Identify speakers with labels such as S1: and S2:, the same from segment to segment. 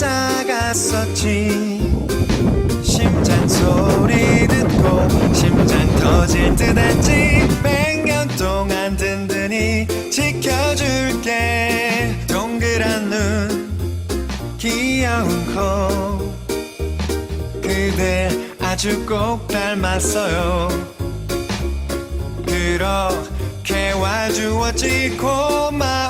S1: 작았었지. 심장 소리 듣고 심장 터질 듯 했지. 백년 동안 든든히 지켜줄게. 동그란 눈 귀여운 코. 그대 아주 꼭 닮았어요. 그렇게 와주었지. 고마운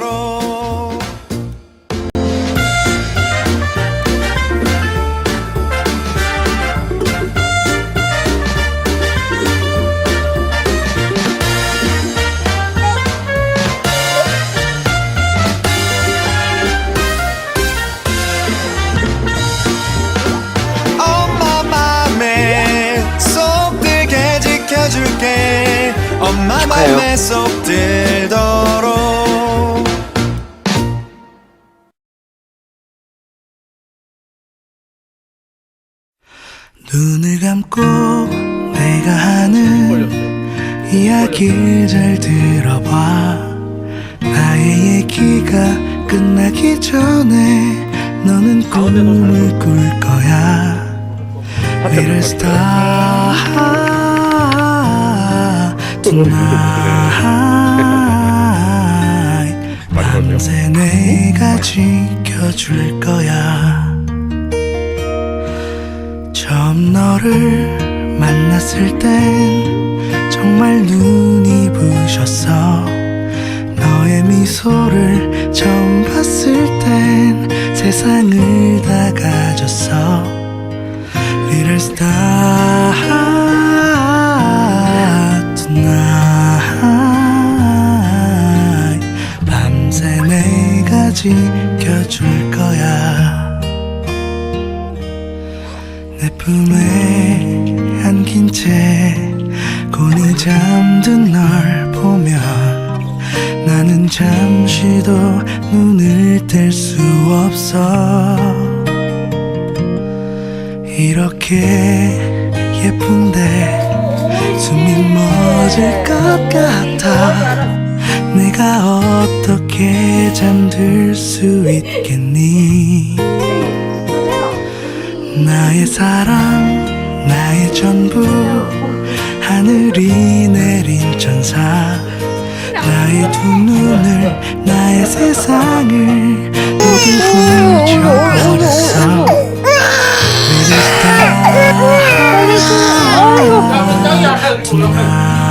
S1: 맘에 쏙 들도록.
S2: 눈을 감고 내가 하는 이야기를 잘 들어봐. 나의 얘기가 끝나기 전에 너는 꿈을 꿀 거야. Little star tonight 밤새 내가 지켜줄 거야. 처음 너를 만났을 땐 정말 눈이 부셨어. 너의 미소를 처음 봤을 땐 세상을 지켜줄 거야. 내 품에 안긴 채 곤히 잠든 널 보면 나는 잠시도 눈을 뗄 수 없어. 이렇게 예쁜데 숨이 멎을 것 같아 내가 어떻게 잠들 수 있겠니? 나의 사랑 나의 전부 하늘이 내린 천사. 나의 두 눈을 나의 세상을 모두 훔쳐버렸어 tonight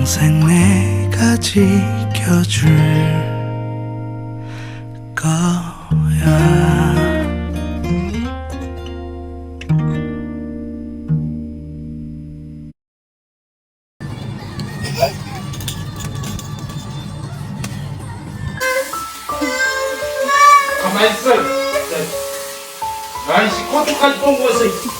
S2: 평생 내가 지켜줄 거야.
S3: 가만있어. 네. 난 씨, 고추까지 똥 구웠어.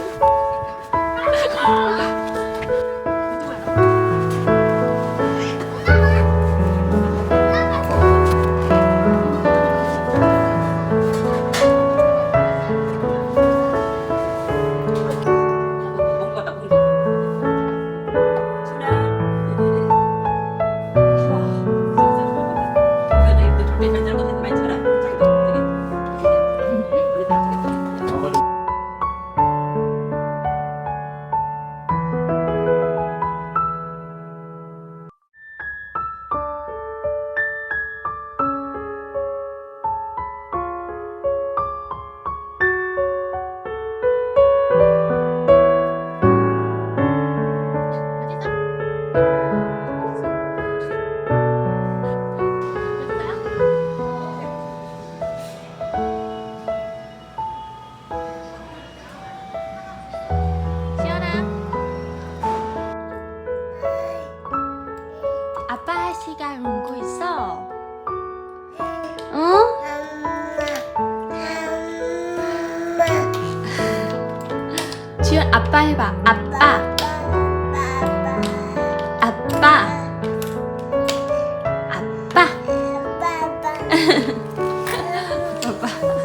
S4: 아빠
S5: 해봐. 아빠. 아빠. 아빠. 아빠.